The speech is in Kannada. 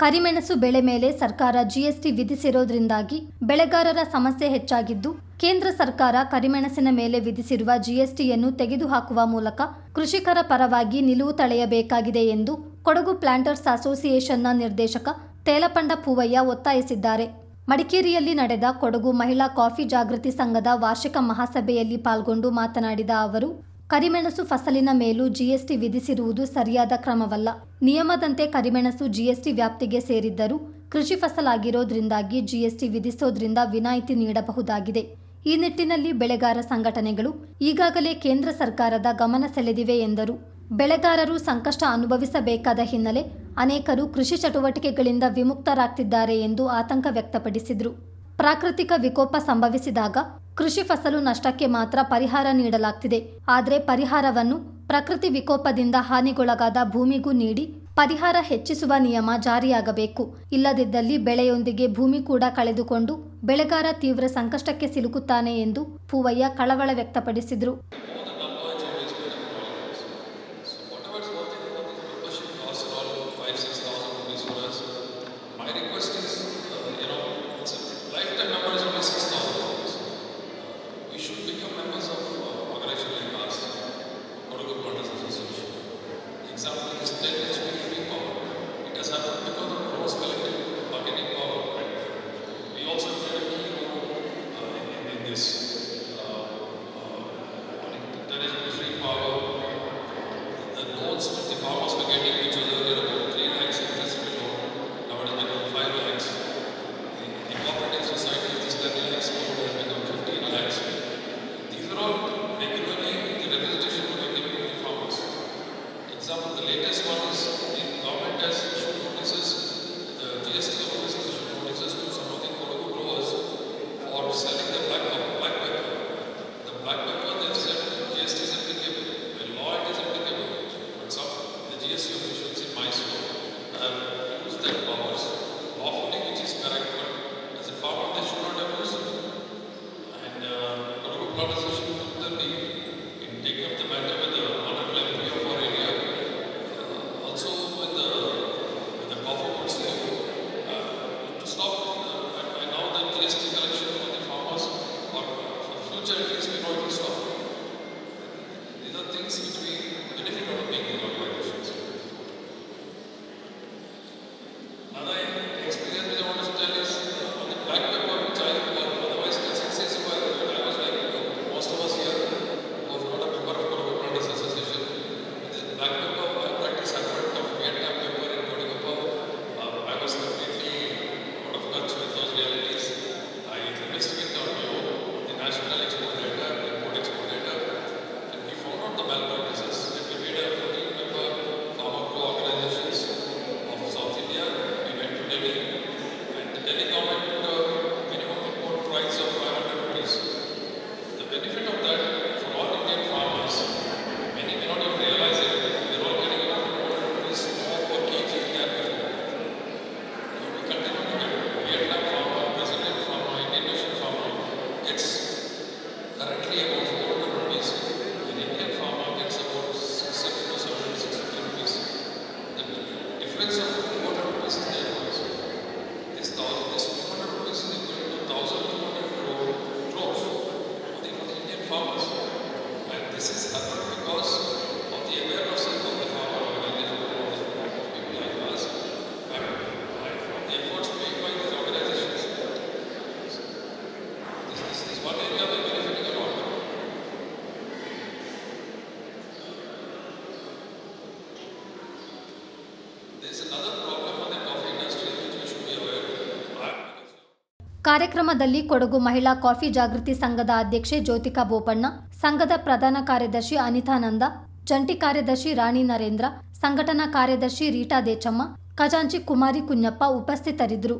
ಕರಿಮೆಣಸು ಬೆಳೆ ಮೇಲೆ ಸರ್ಕಾರ ಜಿಎಸ್ಟಿ ವಿಧಿಸಿರೋದ್ರಿಂದಾಗಿ ಬೆಳೆಗಾರರ ಸಮಸ್ಯೆ ಹೆಚ್ಚಾಗಿದ್ದು, ಕೇಂದ್ರ ಸರ್ಕಾರ ಕರಿಮೆಣಸಿನ ಮೇಲೆ ವಿಧಿಸಿರುವ ಜಿಎಸ್ಟಿಯನ್ನು ತೆಗೆದುಹಾಕುವ ಮೂಲಕ ಕೃಷಿಕರ ಪರವಾಗಿ ನಿಲುವು ತಳೆಯಬೇಕಾಗಿದೆ ಎಂದು ಕೊಡಗು ಪ್ಲಾಂಟರ್ಸ್ ಅಸೋಸಿಯೇಷನ್ನ ನಿರ್ದೇಶಕ ತೇಲಪಂಡ ಪೂವಯ್ಯ ಒತ್ತಾಯಿಸಿದ್ದಾರೆ. ಮಡಿಕೇರಿಯಲ್ಲಿ ನಡೆದ ಕೊಡಗು ಮಹಿಳಾ ಕಾಫಿ ಜಾಗೃತಿ ಸಂಘದ ವಾರ್ಷಿಕ ಮಹಾಸಭೆಯಲ್ಲಿ ಪಾಲ್ಗೊಂಡು ಮಾತನಾಡಿದ ಅವರು ಕರಿಮೆಣಸು ಫಸಲಿನ ಮೇಲೂ ಜಿಎಸ್ಟಿ ವಿಧಿಸಿರುವುದು ಸರಿಯಾದ ಕ್ರಮವಲ್ಲ. ನಿಯಮದಂತೆ ಕರಿಮೆಣಸು ಜಿಎಸ್ಟಿ ವ್ಯಾಪ್ತಿಗೆ ಸೇರಿದ್ದರೂ ಕೃಷಿ ಫಸಲಾಗಿರೋದ್ರಿಂದಾಗಿ ಜಿಎಸ್ಟಿ ವಿಧಿಸೋದ್ರಿಂದ ವಿನಾಯಿತಿ ನೀಡಬಹುದಾಗಿದೆ. ಈ ನಿಟ್ಟಿನಲ್ಲಿ ಬೆಳೆಗಾರ ಸಂಘಟನೆಗಳು ಈಗಾಗಲೇ ಕೇಂದ್ರ ಸರ್ಕಾರದ ಗಮನ ಸೆಳೆದಿವೆ ಎಂದರು. ಬೆಳೆಗಾರರು ಸಂಕಷ್ಟ ಅನುಭವಿಸಬೇಕಾದ ಹಿನ್ನೆಲೆ ಅನೇಕರು ಕೃಷಿ ಚಟುವಟಿಕೆಗಳಿಂದ ವಿಮುಕ್ತರಾಗ್ತಿದ್ದಾರೆ ಎಂದು ಆತಂಕ ವ್ಯಕ್ತಪಡಿಸಿದರು. ಪ್ರಾಕೃತಿಕ ವಿಕೋಪ ಸಂಭವಿಸಿದಾಗ ಕೃಷಿ ಫಸಲು ನಷ್ಟಕ್ಕೆ ಮಾತ್ರ ಪರಿಹಾರ ನೀಡಲಾಗ್ತಿದೆ. ಆದರೆ ಪರಿಹಾರವನ್ನು ಪ್ರಕೃತಿ ವಿಕೋಪದಿಂದ ಹಾನಿಗೊಳಗಾದ ಭೂಮಿಗೂ ನೀಡಿ ಪರಿಹಾರ ಹೆಚ್ಚಿಸುವ ನಿಯಮ ಜಾರಿಯಾಗಬೇಕು. ಇಲ್ಲದಿದ್ದಲ್ಲಿ ಬೆಳೆಯೊಂದಿಗೆ ಭೂಮಿ ಕೂಡ ಕಳೆದುಕೊಂಡು ಬೆಳೆಗಾರ ತೀವ್ರ ಸಂಕಷ್ಟಕ್ಕೆ ಸಿಲುಕುತ್ತಾನೆ ಎಂದು ಪೂವಯ್ಯ ಕಳವಳ ವ್ಯಕ್ತಪಡಿಸಿದರು. next week. ಕಾರ್ಯಕ್ರಮದಲ್ಲಿ ಕೊಡಗು ಮಹಿಳಾ ಕಾಫಿ ಜಾಗೃತಿ ಸಂಘದ ಅಧ್ಯಕ್ಷೆ ಜ್ಯೋತಿಕಾ ಬೋಪಣ್ಣ, ಸಂಘದ ಪ್ರಧಾನ ಕಾರ್ಯದರ್ಶಿ ಅನಿತಾನಂದ, ಜಂಟಿ ಕಾರ್ಯದರ್ಶಿ ರಾಣಿ ನರೇಂದ್ರ, ಸಂಘಟನಾ ಕಾರ್ಯದರ್ಶಿ ರೀಟಾ ದೇಚಮ್ಮ, ಖಜಾಂಚಿ ಕುಮಾರಿ ಕುಂಜಪ್ಪ ಉಪಸ್ಥಿತರಿದ್ದರು.